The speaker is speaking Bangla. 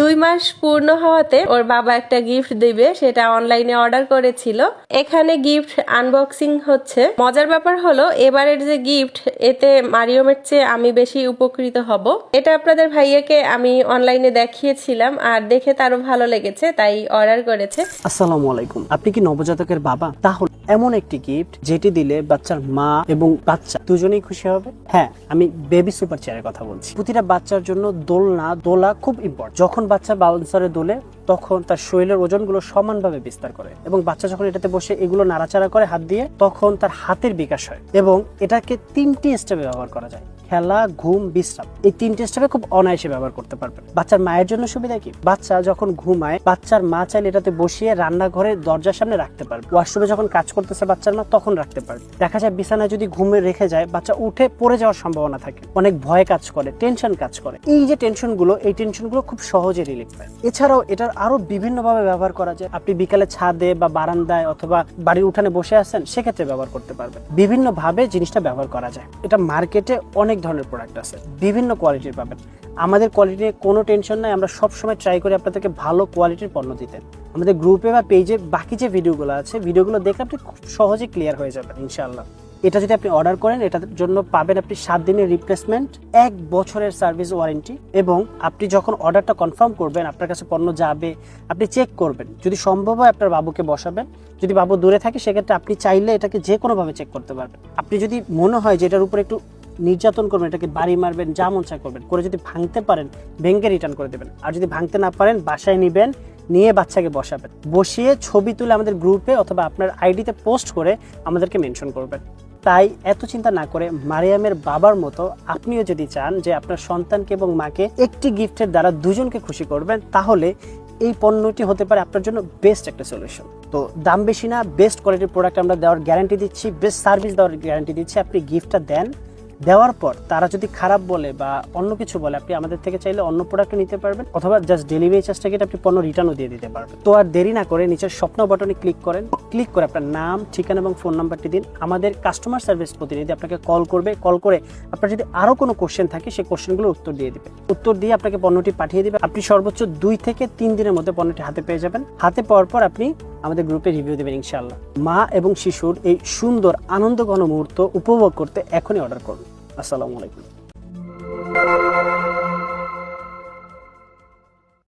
দুই মাস পূর্ণ হওয়াতে ওর বাবা একটা গিফট দিবে, সেটা অনলাইনে অর্ডার করেছিল। এখানে গিফট আনবক্সিং হচ্ছে। মজার ব্যাপার হলো, এবারের যে গিফট এতে মারিয়মের চেয়ে আমি বেশি উপকৃত হব। এটা আপনাদের ভাইয়াকে আমি অনলাইনে দেখিয়েছিলাম, আর দেখে তারও ভালো লেগেছে, তাই অর্ডার করেছে। আসসালামু আলাইকুম। আপনি কি নবজাতকের বাবা? তাহলে এমন একটি গিফট যেটি দিলে বাচ্চার মা এবং বাচ্চা দুজনেই খুশি হবে? হ্যাঁ আমি বেবি সুপার চেয়ারের কথা বলছি। প্রতিটা বাচ্চার জন্য দোলনা, দোলা খুব ইম্পর্টেন্ট যখন বাচ্চা বাউন্সারে দোলে, তখন তার শরীরের ওজনগুলো সমানভাবে বিস্তার করে এবং বাচ্চা যখন এটাতে বসে এগুলো নাড়াচাড়া করে হাত দিয়ে, তখন তার হাতের বিকাশ হয় এবং এটাকে তিনটি স্টেপে ব্যবহার করা যায়। খেলা, ঘুম, বিশ্রাম, এই তিনটে স্টেপে খুব অনায়াসে ব্যবহার করতে পারবেন। বাচ্চার মায়ের জন্য সুবিধা কি? বাচ্চা যখন ঘুমায়, বাচ্চার মা চাইলে এটাতে বসিয়ে রান্নাঘরের দরজার সামনে রাখতে পারবে। ওয়াশরুমে যখন কাজ করতেছে বাচ্চার মা, তখন রাখতে পারবে। দেখা যায় বিছানায় যদি ঘুমে রেখে যায়, বাচ্চা উঠে পড়ে যাওয়ার সম্ভাবনা থাকে। অনেক ভয় কাজ করে টেনশন কাজ করে। এই যে টেনশনগুলো, এই টেনশনগুলো খুব সহজে রিলিফ পায় এছাড়াও এটার আরও বিভিন্ন ভাবে ব্যবহার করা যায়। আপনি বিকালে ছাদে বা বারান্দায় অথবা বাড়ির উঠানে বসে আছেন, সেক্ষেত্রে ব্যবহার করতে পারবেন। বিভিন্ন ভাবে জিনিসটা ব্যবহার করা যায়। এটা মার্কেটে অনেক ধরনের প্রোডাক্ট আছে, বিভিন্ন কোয়ালিটির পাবেন। আমাদের কোয়ালিটি নিয়ে কোনো টেনশন নাই, আমরা সবসময় ট্রাই করি আপনাদেরকে ভালো কোয়ালিটির পণ্য দিতে। আমাদের গ্রুপে বা পেজে বাকি যে ভিডিওগুলো আছে ভিডিওগুলো দেখে আপনি খুব সহজে ক্লিয়ার হয়ে যাবেন, ইনশাআল্লাহ। এটা যদি আপনি অর্ডার করেন, এটার জন্য পাবেন আপনি সাত দিনের রিপ্লেসমেন্ট এক বছরের সার্ভিস ওয়ারেন্টি এবং আপনি যখন অর্ডারটা কনফার্ম করবেন, আপনার কাছে পণ্য যাবে, আপনি চেক করবেন। যদি সম্ভব হয়, আপনার বাবুকে বসাবেন। যদি বাবু দূরে থাকে, সেক্ষেত্রে আপনি চাইলে এটাকে যে কোনোভাবে চেক করতে পারবেন। আপনি যদি মনে হয় যে এটার উপর একটু নির্যাতন করবেন, এটাকে বাড়ি মারবেন, যা মন করবেন। করে যদি ভাঙতে পারেন, ভেঙে রিটার্ন করে দেবেন। আর যদি ভাঙতে না পারেন, বাসায় নেবেন, নিয়ে বাচ্চাকে বসাবেন। বসিয়ে ছবি তুলে আমাদের গ্রুপে অথবা আপনার আইডিতে পোস্ট করে আমাদেরকে মেনশন করবেন। তাই এত চিন্তা না করে মারিয়ামের বাবার মতো আপনিও যদি চান যে আপনার সন্তানকে এবং মাকে একটি গিফটের দ্বারা দুজনকে খুশি করবেন, তাহলে এই পণ্যটি হতে পারে আপনার জন্য বেস্ট একটা সলিউশন তো দাম বেশি না বেস্ট কোয়ালিটির প্রোডাক্ট আমরা দেওয়ার গ্যারান্টি দিচ্ছি বেস্ট সার্ভিস দেওয়ার গ্যারান্টি দিচ্ছি। আপনি গিফটটা দেন দেওয়ার পর তারা যদি খারাপ বলে বা অন্য কিছু বলে, আপনি আমাদের থেকে চাইলে অন্য প্রোডাক্ট নিতে পারবেন অথবা জাস্ট ডেলিভারি চার্জ থেকে আপনি পণ্য রিটার্নও দিয়ে দিতে পারবেন। তো আর দেরি না করে নিচের স্বপ্ন বাটনে ক্লিক করেন। ক্লিক করে আপনার নাম, ঠিকানা এবং ফোন নাম্বারটি দিন। আমাদের কাস্টমার সার্ভিস প্রতিনিধি আপনাকে কল করবে। কল করে আপনার যদি আরও কোনো কোশ্চেন থাকে, সেই কোশ্চেনগুলোর উত্তর দিয়ে দিবে। উত্তর দিয়ে আপনাকে পণ্যটি পাঠিয়ে দিবে। আপনি সর্বোচ্চ দুই থেকে তিন দিনের মধ্যে পণ্যটি হাতে পেয়ে যাবেন। হাতে পাওয়ার পর আপনি আমাদের গ্রুপে রিভিউ দেবেন ইনশাল্লাহ মা এবং শিশুর এই সুন্দর, আনন্দঘন মুহূর্ত উপভোগ করতে এখনই অর্ডার করুন। আসসালামু আলাইকুম।